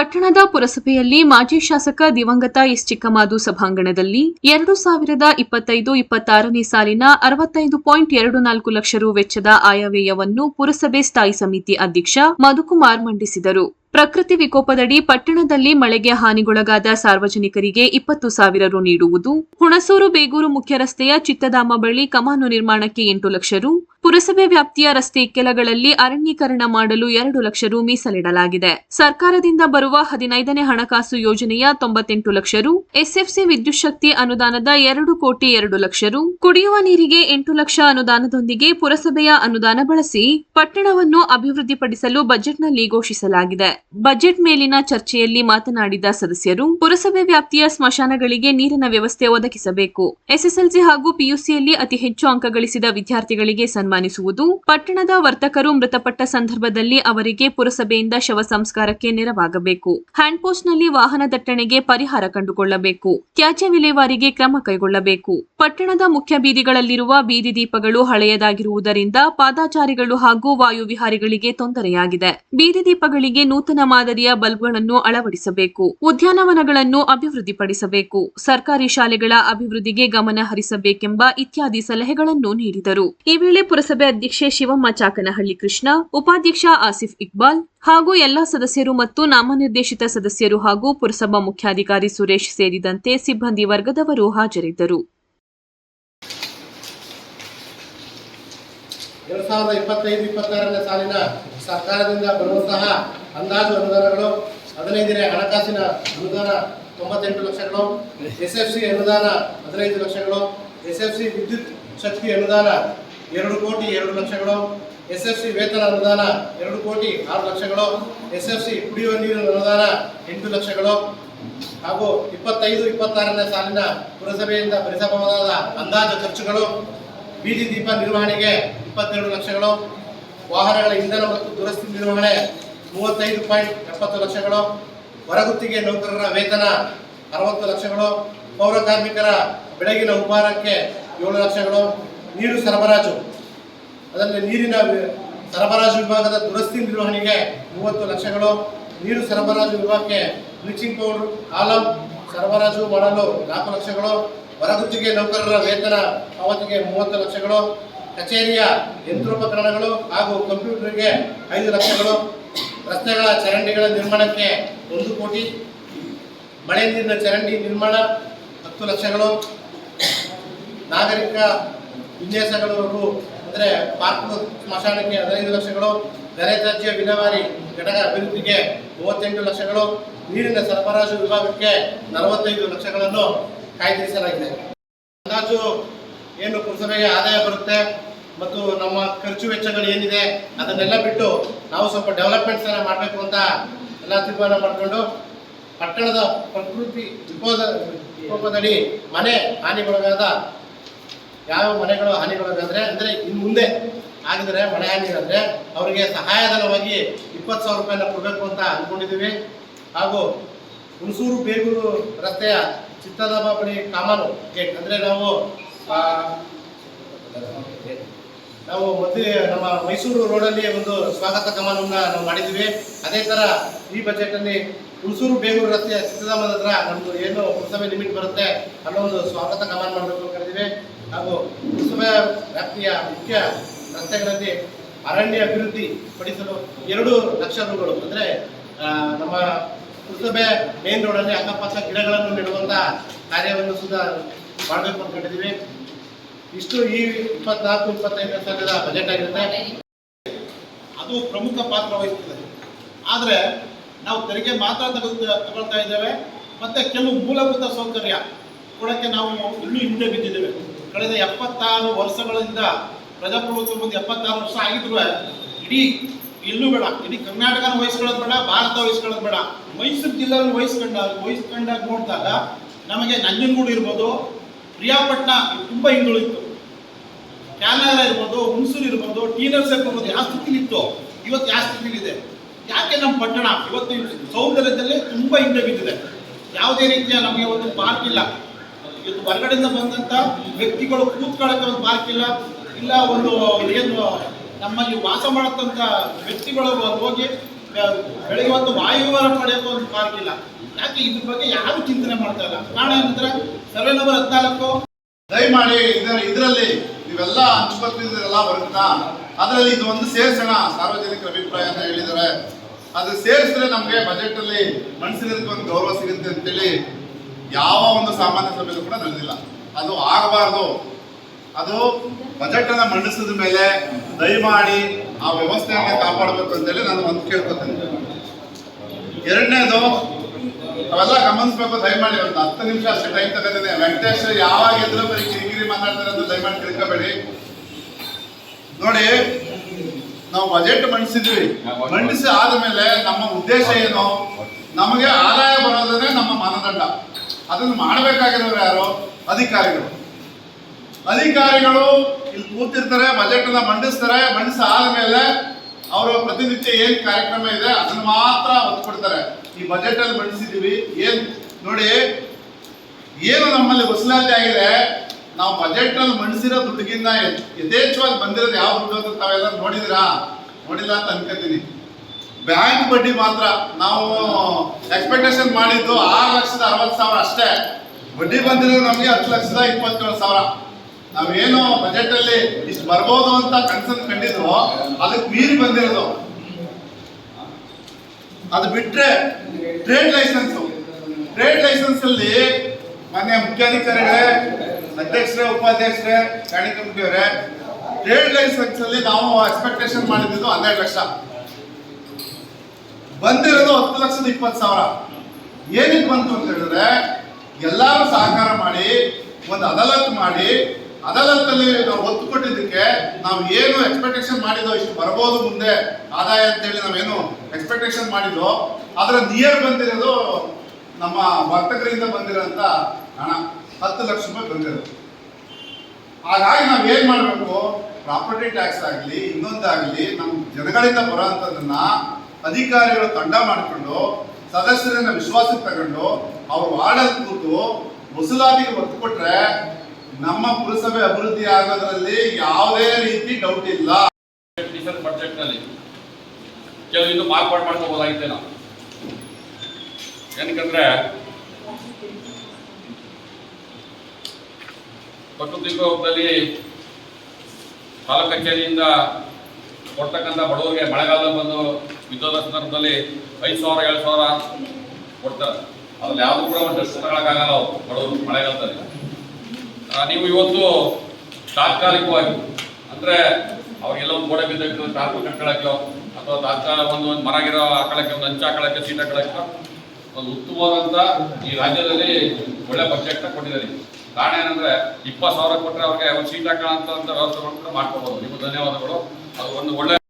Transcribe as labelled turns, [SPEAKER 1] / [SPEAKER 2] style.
[SPEAKER 1] ಪಟ್ಟಣದ ಪುರಸಭೆಯಲ್ಲಿ ಮಾಜಿ ಶಾಸಕ ದಿವಂಗತ ಎಸ್ ಚಿಕ್ಕಮಾದು ಸಭಾಂಗಣದಲ್ಲಿ ಎರಡು ಸಾವಿರದ ಇಪ್ಪತ್ತೈದು ಇಪ್ಪತ್ತಾರನೇ ಸಾಲಿನ ಅರವತ್ತೈದು ಪಾಯಿಂಟ್ ಎರಡು ನಾಲ್ಕು ಲಕ್ಷ ರು ವೆಚ್ಚದ ಆಯವ್ಯಯವನ್ನು ಪುರಸಭೆ ಸ್ಥಾಯಿ ಸಮಿತಿ ಅಧ್ಯಕ್ಷ ಮಧುಕುಮಾರ್ ಮಂಡಿಸಿದರು. ಪ್ರಕೃತಿ ವಿಕೋಪದಡಿ ಪಟ್ಟಣದಲ್ಲಿ ಮಳೆಗೆ ಹಾನಿಗೊಳಗಾದ ಸಾರ್ವಜನಿಕರಿಗೆ ಇಪ್ಪತ್ತು ಸಾವಿರ ರು ನೀಡುವುದು, ಹುಣಸೂರು ಬೇಗೂರು ಮುಖ್ಯ ರಸ್ತೆಯ ಚಿತ್ತಧಾಮ ಬಳಿ ಕಮಾನು ನಿರ್ಮಾಣಕ್ಕೆ ಎಂಟು ಲಕ್ಷ ರು ಪುರಸಭೆ ವ್ಯಾಪ್ತಿಯ ರಸ್ತೆ ಕೆಲಗಳಲ್ಲಿ ಅರಣ್ಯೀಕರಣ ಮಾಡಲು ಎರಡು ಲಕ್ಷ ರು ಮೀಸಲಿಡಲಾಗಿದೆ. ಸರ್ಕಾರದಿಂದ ಬರುವ ಹದಿನೈದನೇ ಹಣಕಾಸು ಯೋಜನೆಯ ತೊಂಬತ್ತೆಂಟು ಲಕ್ಷ ರು, ಎಸ್ಎಫ್ಸಿ ವಿದ್ಯುತ್ ಶಕ್ತಿ ಅನುದಾನದ ಎರಡು ಕೋಟಿ ಎರಡು ಲಕ್ಷ ರು, ಕುಡಿಯುವ ನೀರಿಗೆ ಎಂಟು ಲಕ್ಷ ಅನುದಾನದೊಂದಿಗೆ ಪುರಸಭೆಯ ಅನುದಾನ ಬಳಸಿ ಪಟ್ಟಣವನ್ನು ಅಭಿವೃದ್ಧಿಪಡಿಸಲು ಬಜೆಟ್ನಲ್ಲಿ ಘೋಷಿಸಲಾಗಿದೆ. ಬಜೆಟ್ ಮೇಲಿನ ಚರ್ಚೆಯಲ್ಲಿ ಮಾತನಾಡಿದ ಸದಸ್ಯರು, ಪುರಸಭೆ ವ್ಯಾಪ್ತಿಯ ಸ್ಮಶಾನಗಳಿಗೆ ನೀರಿನ ವ್ಯವಸ್ಥೆ ಒದಗಿಸಬೇಕು. ಎಸ್ಎಸ್ಎಲ್ಸಿ ಹಾಗೂ ಪಿಯುಸಿಯಲ್ಲಿ ಅತಿ ಹೆಚ್ಚು ಅಂಕ ಗಳಿಸಿದ ವಿದ್ಯಾರ್ಥಿಗಳಿಗೆ ಸನ್ಮಾನಿಸುವುದು ಪಟ್ಟಣದ ವರ್ತಕರು ಮೃತಪಟ್ಟ ಸಂದರ್ಭದಲ್ಲಿ ಅವರಿಗೆ ಪುರಸಭೆಯಿಂದ ಶವ ಸಂಸ್ಕಾರಕ್ಕೆ ನೆರವಾಗಬೇಕು. ಹ್ಯಾಂಡ್ ಪೋಸ್ಟ್ನಲ್ಲಿ ವಾಹನ ದಟ್ಟಣೆಗೆ ಪರಿಹಾರ ಕಂಡುಕೊಳ್ಳಬೇಕು. ತ್ಯಾಜ್ಯ ವಿಲೇವಾರಿಗೆ ಕ್ರಮ ಕೈಗೊಳ್ಳಬೇಕು. ಪಟ್ಟಣದ ಮುಖ್ಯ ಬೀದಿಗಳಲ್ಲಿರುವ ಬೀದಿ ದೀಪಗಳು ಹಳೆಯದಾಗಿರುವುದರಿಂದ ಪಾದಾಚಾರಿಗಳು ಹಾಗೂ ವಾಯುವಿಹಾರಿಗಳಿಗೆ ತೊಂದರೆಯಾಗಿದೆ. ಬೀದಿ ದೀಪಗಳಿಗೆ ನೂತನ ಮಾದರಿಯ ಬಲ್ಬ್ಗಳನ್ನು ಅಳವಡಿಸಬೇಕು. ಉದ್ಯಾನವನಗಳನ್ನು ಅಭಿವೃದ್ಧಿಪಡಿಸಬೇಕು. ಸರ್ಕಾರಿ ಶಾಲೆಗಳ ಅಭಿವೃದ್ಧಿಗೆ ಗಮನ ಹರಿಸಬೇಕೆಂಬ ಇತ್ಯಾದಿ ಸಲಹೆಗಳನ್ನು ನೀಡಿದರು. ಈ ವೇಳೆ ಪುರಸಭೆ ಅಧ್ಯಕ್ಷೆ ಶಿವಮ್ಮ ಚಾಕನಹಳ್ಳಿ ಕೃಷ್ಣ, ಉಪಾಧ್ಯಕ್ಷ ಆಸಿಫ್ ಇಕ್ಬಾಲ್ ಹಾಗೂ ಎಲ್ಲಾ ಸದಸ್ಯರು ಮತ್ತು ನಾಮನಿರ್ದೇಶಿತ ಸದಸ್ಯರು ಹಾಗೂ ಪುರಸಭಾ ಮುಖ್ಯಾಧಿಕಾರಿ ಸುರೇಶ್ ಸೇರಿದಂತೆ ಸಿಬ್ಬಂದಿ ವರ್ಗದವರು ಹಾಜರಿದ್ದರು.
[SPEAKER 2] ಎರಡು ಸಾವಿರದ ಇಪ್ಪತ್ತೈದು, ಇಪ್ಪತ್ತಾರನೇ ಸಾಲಿನ ಸರ್ಕಾರದಿಂದ ಅಂದಾಜು ಅನುದಾನಗಳು ಹದಿನೈದನೇ ಹಣಕಾಸಿನ ಅನುದಾನ ತೊಂಬತ್ತೆಂಟು ಲಕ್ಷಗಳು ಎಸ್ ಎಫ್ ಸಿ ಅನುದಾನ ಹದಿನೈದು ಲಕ್ಷಗಳು ಎಸ್ ಎಫ್ ಸಿ ವಿದ್ಯುತ್ ಶಕ್ತಿ ಅನುದಾನ ಎರಡು ಕೋಟಿ ಎರಡು ಲಕ್ಷಗಳು. ಎಸ್ ಎಫ್ ಸಿ ವೇತನ ಅನುದಾನ ಎರಡು ಕೋಟಿ ಆರು ಲಕ್ಷಗಳು. ಎಸ್ ಎಫ್ ಸಿ ಕುಡಿಯುವ ನೀರಿನ ಅನುದಾನ ಎಂಟು ಲಕ್ಷಗಳು. ಹಾಗೂ ಇಪ್ಪತ್ತೈದು, ಇಪ್ಪತ್ತಾರನೇ ಸಾಲಿನ ಪುರಸಭೆಯಿಂದ ಭರಿಸಬಹುದಾದ ಅಂದಾಜು ಖರ್ಚುಗಳು. ಬೀದಿ ದೀಪ ನಿರ್ವಹಣೆಗೆ ಇಪ್ಪತ್ತೆರಡು ಲಕ್ಷಗಳು. ವಾಹನಗಳ ಇಂಧನ ಮತ್ತು ದುರಸ್ತಿ ನಿರ್ವಹಣೆ ಮೂವತ್ತೈದು ಪಾಯಿಂಟ್ ಎಪ್ಪತ್ತು ಲಕ್ಷಗಳು. ಹೊರಗುತ್ತಿಗೆ ನೌಕರರ ವೇತನ ಅರವತ್ತು ಲಕ್ಷಗಳು. ಪೌರ ಕಾರ್ಮಿಕರ ಬೆಳಗಿನ ಉಪಹಾರಕ್ಕೆ ಏಳು ಲಕ್ಷಗಳು. ನೀರು ಸರಬರಾಜು. ಅದರಲ್ಲಿ ನೀರಿನ ಸರಬರಾಜು ವಿಭಾಗದ ದುರಸ್ತಿ ನಿರ್ವಹಣೆಗೆ ಮೂವತ್ತು ಲಕ್ಷಗಳು. ನೀರು ಸರಬರಾಜು ವಿಭಾಗಕ್ಕೆ ಬ್ಲೀಚಿಂಗ್ ಪೌಡರ್ ಆಲಂ ಸರಬರಾಜು ಮಾಡಲು ನಾಲ್ಕು ಲಕ್ಷಗಳು. ಹೊರಗುತ್ತಿಗೆ ನೌಕರರ ವೇತನ ಪಾವತಿಗೆ ಮೂವತ್ತು ಲಕ್ಷಗಳು. ಕಚೇರಿಯ ಯಂತ್ರೋಪಕರಣಗಳು ಹಾಗೂ ಕಂಪ್ಯೂಟರ್ಗೆ ಐದು ಲಕ್ಷಗಳು. ರಸ್ತೆಗಳ ಚರಂಡಿಗಳ ನಿರ್ಮಾಣಕ್ಕೆ ಒಂದು ಕೋಟಿ. ಮಳೆ ನೀರಿನ ಚರಂಡಿ ನಿರ್ಮಾಣ ಹತ್ತು ಲಕ್ಷಗಳು. ನಾಗರಿಕ ವಿನ್ಯಾಸಗಳು ಅಂದರೆ ಪಾರ್ಕ್ ಸ್ಮಶಾನಕ್ಕೆ ಹದಿನೈದು ಲಕ್ಷಗಳು ತ್ಯಾಜ್ಯ ವಿಲೇವಾರಿ ಘಟಕ ಅಭಿವೃದ್ಧಿಗೆ ಮೂವತ್ತೆಂಟು ಲಕ್ಷಗಳು, ನೀರಿನ ಸರಬರಾಜು ವಿಭಾಗಕ್ಕೆ ನಲವತ್ತೈದು ಲಕ್ಷಗಳನ್ನು ಕಾಯ್ದಿರಿಸಲಾಗಿದೆ. ಅಂದಾಜು ಏನು ಪುರಸಭೆಗೆ ಆದಾಯ ಬರುತ್ತೆ ಮತ್ತು ನಮ್ಮ ಖರ್ಚು ವೆಚ್ಚಗಳು ಏನಿದೆ ಅದನ್ನೆಲ್ಲ ಬಿಟ್ಟು ನಾವು ಸ್ವಲ್ಪ ಡೆವಲಪ್ಮೆಂಟ್ಸ್ ಎಲ್ಲ ಮಾಡಬೇಕು ಅಂತ ಎಲ್ಲ ತೀರ್ಮಾನ ಮಾಡಿಕೊಂಡು ಪಟ್ಟಣದ ಪ್ರಕೃತಿ ವಿಕೋದ ವಿಕೋಪದಡಿ ಮನೆ ಹಾನಿಗೊಳಗಾದ ಯಾವ ಮನೆಗಳು ಹಾನಿಗೊಳಗಾದ್ರೆ, ಅಂದರೆ ಇನ್ನು ಮುಂದೆ ಆಗಿದ್ರೆ, ಮನೆ ಹಾನಿ ಅವರಿಗೆ ಸಹಾಯಧನವಾಗಿ ಇಪ್ಪತ್ತು ಸಾವಿರ ರೂಪಾಯಿನ ಕೊಡಬೇಕು ಅಂತ ಅಂದ್ಕೊಂಡಿದ್ದೀವಿ ಹಾಗೂ ಹುಣಸೂರು ಬೇಗೂರು ರಸ್ತೆಯ ಚಿತ್ತದಾಬ ಬಳಿ ಕಾಮನು ಗೇಟ್, ಅಂದರೆ ನಾವು ನಾವು ಮೊದಲೇ ನಮ್ಮ ಮೈಸೂರು ರೋಡಲ್ಲಿ ಒಂದು ಸ್ವಾಗತ ಕಮಾನವನ್ನು ನಾವು ಮಾಡಿದ್ದೀವಿ. ಅದೇ ಥರ ಈ ಬಜೆಟಲ್ಲಿ ಹುಣಸೂರು ಬೇಗೂರು ರಸ್ತೆಯ ಚಿತ್ರಧಾಮದ ಹತ್ರ ನಮ್ಮದು ಏನು ಪುರಸಭೆ ಲಿಮಿಟ್ ಬರುತ್ತೆ ಒಂದು ಸ್ವಾಗತ ಕಮಾನ್ ಮಾಡಬೇಕು ಅಂತ ಕರೆದಿವೆ. ಹಾಗೂ ಪುರಸಭೆ ವ್ಯಾಪ್ತಿಯ ಮುಖ್ಯ ರಸ್ತೆಗಳಲ್ಲಿ ಅರಣ್ಯ ಅಭಿವೃದ್ಧಿ ಪಡಿಸಲು ಎರಡು ಲಕ್ಷ ರೂಗಳು. ಅಂದರೆ ನಮ್ಮ ಪುರಸಭೆ ಮೇನ್ ರೋಡಲ್ಲಿ ಅಕ್ಕಪಕ್ಕ ಗಿಡಗಳನ್ನು ನೆಡುವಂಥ ಕಾರ್ಯವನ್ನು ಸುಧಾ ಮಾಡಬೇಕು ಅಂದ್ಕೊಂಡಿದ್ದೀವಿ ಇಷ್ಟು ಈ ಇಪ್ಪತ್ನಾಲ್ಕು ಇಪ್ಪತ್ತೈದು ಸಾವಿರದ ಬಜೆಟ್ ಆಗಿರುತ್ತೆ.
[SPEAKER 3] ಅದು ಪ್ರಮುಖ ಪಾತ್ರ ವಹಿಸುತ್ತದೆ. ಆದರೆ, ನಾವು ತೆರಿಗೆ ಮಾತ್ರ ತಗೊಳ್ತಾ ಇದ್ದೇವೆ. ಮತ್ತೆ ಕೆಲವು ಮೂಲಭೂತ ಸೌಕರ್ಯ. ಕೊಡಕ್ಕೆ ನಾವು ಇನ್ನೂ ಹಿಂದೆ ಬಿದ್ದಿದ್ದೇವೆ. ಕಳೆದ ಎಪ್ಪತ್ತಾರು ವರ್ಷಗಳಿಂದ ಪ್ರಜಾಪ್ರಭುತ್ವ ಬಂದು ಎಪ್ಪತ್ತಾರು ವರ್ಷ ಆಗಿದ್ರು ಇಡೀ ಎಲ್ಲೂ ಬೇಡ, ಇಡೀ ಕರ್ನಾಟಕನ ವಹಿಸ್ಕೊಳ್ಳೋದು ಬೇಡ, ಭಾರತ ವಹಿಸ್ಕೊಳ್ಳೋದು ಬೇಡ. ಮೈಸೂರು ಜಿಲ್ಲೆಯಲ್ಲಿ ವಹಿಸ್ಕೊಂಡ ವಹಿಸ್ಕೊಂಡಾಗ ನೋಡಿದಾಗ ನಮಗೆ ನಂಜನಗೂಡು ಇರ್ಬೋದು, ಪ್ರಿಯಾಪಟ್ಟಣ ತುಂಬ ಹಿಂದುಳಿತ್ತು. ಕ್ಯಾನರ ಇರ್ಬೋದು, ಹುಣಸೂರು ಇರ್ಬೋದು ಟೀನರ್ಸ್ ಇರ್ಬೋದು, ಯಾವ ಸ್ಥಿತಿಲಿತ್ತು ಇವತ್ತು ಯಾವ ಸ್ಥಿತಿಲಿದೆ? ಯಾಕೆ ನಮ್ಮ ಪಟ್ಟಣ ಇವತ್ತು ಸೌಂದರ್ಯದಲ್ಲಿ ತುಂಬ ಹಿಂದೆ ಬಿದ್ದಿದೆ? ಯಾವುದೇ ರೀತಿಯ ನಮಗೆ ಒಂದು ಪಾರ್ಕ್ ಇಲ್ಲ. ಇವತ್ತು ಹೊರಗಡೆಯಿಂದ ಬಂದಂತ ವ್ಯಕ್ತಿಗಳು ಕೂತ್ಕೊಳ್ಳೋಕೆ ಒಂದು ಇಲ್ಲ. ಇಲ್ಲ, ಒಂದು ಏನು, ನಮ್ಮಲ್ಲಿ ವಾಸ ಮಾಡತಂತ ವ್ಯಕ್ತಿಗಳು ಹೋಗಿ ಬೆಳಿಗ್ಗೆ ಒಂದು ವಾಯುವಿಹಾರ ಪಡೆಯೋಕೆ ಒಂದು ಪಾರ್ಕ್ ಇಲ್ಲ. ಯಾಕೆ? ಇದ್ರ ಬಗ್ಗೆ ಯಾರು ಚಿಂತನೆ ಮಾಡ್ತಾ ಇಲ್ಲ. ಕಾರಣ ಏನಂದ್ರೆ, ಸರ್ವೆ ನಂಬರ್ ಹದಿನಾಲ್ಕು.
[SPEAKER 4] ದಯಮಾಡಿ ಇದರ, ಇದರಲ್ಲಿ ಇವೆಲ್ಲ ಹಂಚ್ಕೊತಿದ್ದೀರಲ್ಲ ಬರುತ್ತಾ? ಅದರಲ್ಲಿ ಇದು ಒಂದು ಸೇರ್ಸೋಣ, ಸಾರ್ವಜನಿಕರ ಅಂತ ಹೇಳಿದ್ದಾರೆ. ಅದು ಸೇರಿಸಿದ್ರೆ ನಮಗೆ ಬಜೆಟ್ ಅಲ್ಲಿ ಮನಸ್ಸಿನ ಒಂದು ಗೌರವ ಸಿಗುತ್ತೆ ಅಂತೇಳಿ ಯಾವ ಒಂದು ಸಾಮಾನ್ಯ ಸಭೆಯಲ್ಲೂ ಕೂಡ ನಡೆದಿಲ್ಲ. ಅದು ಆಗಬಾರ್ದು. ಅದು ಬಜೆಟ್ ಅನ್ನ ಮಂಡಿಸಿದ ಮೇಲೆ ದಯಮಾಡಿ ಆ ವ್ಯವಸ್ಥೆಯನ್ನ ಕಾಪಾಡಬೇಕು ಅಂತೇಳಿ ನಾನು ಒಂದು ಕೇಳ್ಕೊತೇನೆ. ಎರಡನೇದು ಅವೆಲ್ಲ ಗಮನಿಸ್ಬೇಕು, ದಯಮಾಡಿ ಒಂದು ಹತ್ತು ನಿಮಿಷ ಅಷ್ಟೇ ಟೈಮ್ ತಗೊಂಡಿದೆ ವೆಂಕಟೇಶ್ ಯಾವಾಗ ಎದ್ರು ಬರೀ ಕಿರಿಕಿರಿ ಮಾತಾಡ್ತಾರೆ ಅಂತ ದಯಮಾಡಿ ತಿಳ್ಕೊಬೇಡಿ. ನೋಡಿ, ನಾವು ಬಜೆಟ್ ಮಂಡಿಸಿದ್ವಿ. ಮಂಡಿಸಿ ಆದ್ಮೇಲೆ ನಮ್ಮ ಉದ್ದೇಶ ಏನು? ನಮಗೆ ಆದಾಯ ಬರೋದನ್ನೇ ನಮ್ಮ ಮಾನದಂಡ. ಅದನ್ನು ಮಾಡಬೇಕಾಗಿರೋರು ಯಾರು? ಅಧಿಕಾರಿಗಳು. ಅಧಿಕಾರಿಗಳು ಇಲ್ಲಿ ಕೂತಿರ್ತಾರೆ ಬಜೆಟ್ ಅನ್ನ ಮಂಡಿಸ್ತಾರೆ, ಮಂಡಿಸಿ ಆದ್ಮೇಲೆ ಅವರು ಪ್ರತಿನಿತ್ಯ ಏನ್ ಕಾರ್ಯಕ್ರಮ ಇದೆ ಅದನ್ನು ಮಾತ್ರ ಒತ್ತು ಈ ಬಜೆಟ್ ಅಲ್ಲಿ ಮಂಡಿಸಿದೀವಿ, ಏನ್ ನೋಡಿ, ಏನು ನಮ್ಮಲ್ಲಿ ವಸೂಲಾತಿ ಆಗಿದೆ, ನಾವು ಬಜೆಟ್ ಅಲ್ಲಿ ಮಂಡಿಸಿರೋ ದುಡ್ಡಿಗಿಂತ ಯಥ್- ಯಥೇಚ್ಛವಾಗಿ ಬಂದಿರೋದು ಯಾವ ದುಡ್ಡು ಅಂತ ತಾವೆಲ್ಲ ನೋಡಿದಿರಾ ನೋಡಿಲ್ಲ ಅಂತ ಅನ್ಕೋತೀನಿ. ಬ್ಯಾಂಕ್ ಬಡ್ಡಿ ಮಾತ್ರ ನಾವು ಎಕ್ಸ್ಪೆಕ್ಟೇಷನ್ ಮಾಡಿದ್ದು ಆರು ಲಕ್ಷದ ಅರವತ್ತು ಸಾವಿರ ಅಷ್ಟೇ. ಬಡ್ಡಿ ಬಂದಿರೋದು ನಮಗೆ ಹತ್ತು ಲಕ್ಷದ ಇಪ್ಪತ್ತೇಳು ಸಾವಿರ. ನಾವೇನು ಬಜೆಟ್ ಅಲ್ಲಿ ಇಷ್ಟು ಬರ್ಬೋದು ಅಂತ ಕನ್ಸನ್ ಕಂಡಿದ್ವು ಅದಕ್ಕೆ ಮೀರಿ ಬಂದಿರೋದು. ಅದು ಬಿಟ್ರೆ ಟ್ರೇಡ್ ಲೈಸೆನ್ಸ್. ಟ್ರೇಡ್ ಲೈಸೆನ್ಸ್ ಅಲ್ಲಿ ಮಾನ್ಯ ಮುಖ್ಯಾಧಿಕಾರಿಗಳೇ, ಅಧ್ಯಕ್ಷರೇ, ಉಪಾಧ್ಯಕ್ಷರೇ ಕಾಣಿ ಕಮಿಟಿಯವರೇ ಟ್ರೇಡ್ ಲೈಸೆನ್ಸ್ ಅಲ್ಲಿ ನಾವು ಎಕ್ಸ್ಪೆಕ್ಟೇಷನ್ ಮಾಡಿದ್ದು ಹನ್ನೆರಡು ಲಕ್ಷ. ಬಂದಿರೋದು ಹತ್ತು ಲಕ್ಷದ ಇಪ್ಪತ್ತು ಸಾವಿರ. ಏನಕ್ಕೆ ಬಂತು ಅಂತ ಹೇಳಿದ್ರೆ, ಎಲ್ಲರೂ ಸಹಕಾರ ಮಾಡಿ, ಒಂದು ಅದಾಲತ್ ಮಾಡಿ, ಅದಾಲತ್ತಲ್ಲಿ ನಾವು ಒತ್ತು ಕೊಟ್ಟಿದ್ದಕ್ಕೆ ನಾವು ಏನು ಎಕ್ಸ್ಪೆಕ್ಟೇಷನ್ ಮಾಡಿದೋ ಇಷ್ಟು ಬರಬಹುದು ಮುಂದೆ ಆದಾಯ ಅಂತೇಳಿ ನಾವೇನು ಎಕ್ಸ್ಪೆಕ್ಟೇಷನ್ ಮಾಡಿದ್ದೋ, ಅದರ ನಿಯರ್ ಬಂದಿರೋದು ನಮ್ಮ ವರ್ತಕರಿಂದ ಬಂದಿರೋಂಥ ಹಣ. ಹತ್ತು ಲಕ್ಷ ರೂಪಾಯಿ ಬಂದಿರೋದು. ಹಾಗಾಗಿ ನಾವು ಏನ್ ಮಾಡಬೇಕು? ಪ್ರಾಪರ್ಟಿ ಟ್ಯಾಕ್ಸ್ ಆಗಲಿ, ಇನ್ನೊಂದಾಗಲಿ ನಮ್ಮ ಜನಗಳಿಂದ ಬರೋಂಥದ್ದನ್ನ ಅಧಿಕಾರಿಗಳು ತಂಡ ಮಾಡಿಕೊಂಡು, ಸದಸ್ಯರನ್ನ ವಿಶ್ವಾಸಕ್ಕೆ ತಗೊಂಡು ಅವ್ರ ವಾರ್ಡಲ್ಲಿ ಕೂತು ವಸೂಲಾತಿಗೆ ಒತ್ತು ಕೊಟ್ರೆ ನಮ್ಮ ಪುರಸಭೆ ಅಭಿವೃದ್ಧಿ ಆಗೋದ್ರಲ್ಲಿ ಯಾವುದೇ ರೀತಿ ಡೌಟ್ ಇಲ್ಲ.
[SPEAKER 5] ಬಜೆಟ್ನಲ್ಲಿ ಕೆಲವು ಇನ್ನು ಮಾರ್ಪಾಡು ಮಾಡ್ಕೋಬಹುದಾಗಿತ್ತೆ ನಾವು ಏನಕ್ಕಂದ್ರೆ ಪ್ರಕೃತಿ ವಿಕೋಪದಲ್ಲಿ ತಾಲೂಕು ಕಚೇರಿಯಿಂದ ಕೊಡ್ತಕ್ಕಂಥ ಬಡವರಿಗೆ ಮಳೆಗಾಲ ಬಂದು ವಿದ್ಯುತ್ ಸಂದರ್ಭದಲ್ಲಿ ಐದು ಸಾವಿರ ಏಳು ಸಾವಿರ ಕೊಡ್ತಾರೆ. ಅದ್ರಲ್ಲಿ ಯಾವುದು ಕೂಡ ಒಂದು ಡ್ರೆಸ್ ತಗೊಳಕ್ಕಾಗಲ್ಲ ಅವರು. ಬಡವರು ಮಳೆಗಾಲದಲ್ಲಿ ನೀವು ಇವತ್ತು ತಾತ್ಕಾಲಿಕವಾಗಿ, ಅಂದ್ರೆ ಅವ್ರಿಗೆಲ್ಲ ಒಂದು ಗೋಡೆ ಬಿದ್ದ ತಾಕು ಕಟ್ಕೊಳಕ್ಕೋ ಅಥವಾ ತಾತ್ಕಾಲ ಒಂದು ಒಂದು ಮರ ಗಿರ ಹಾಕೊಳಕ್ಕೆ, ಒಂದು ಹಂಚು ಹಾಕೊಳಕ್ಕೆ, ಸೀಟ್ ಹಾಕೊಳಕ್ಕೆ ಒಂದು ಉತ್ತಮವಾದಂತ ಈ ರಾಜ್ಯದಲ್ಲಿ ಒಳ್ಳೆ ಬಜೆಟ್ ಕೊಟ್ಟಿದ್ದಾರೆ. ಕಾರಣ ಏನಂದ್ರೆ ಇಪ್ಪತ್ತು ಸಾವಿರ ಕೊಟ್ಟರೆ ಅವ್ರಿಗೆ ಒಂದು ಸೀಟ್ ವ್ಯವಸ್ಥೆಗಳು ಕೂಡ ಮಾಡ್ಕೋಬಹುದು ನಿಮ್ಗೆ ಧನ್ಯವಾದಗಳು. ಅದು ಒಂದು ಒಳ್ಳೆ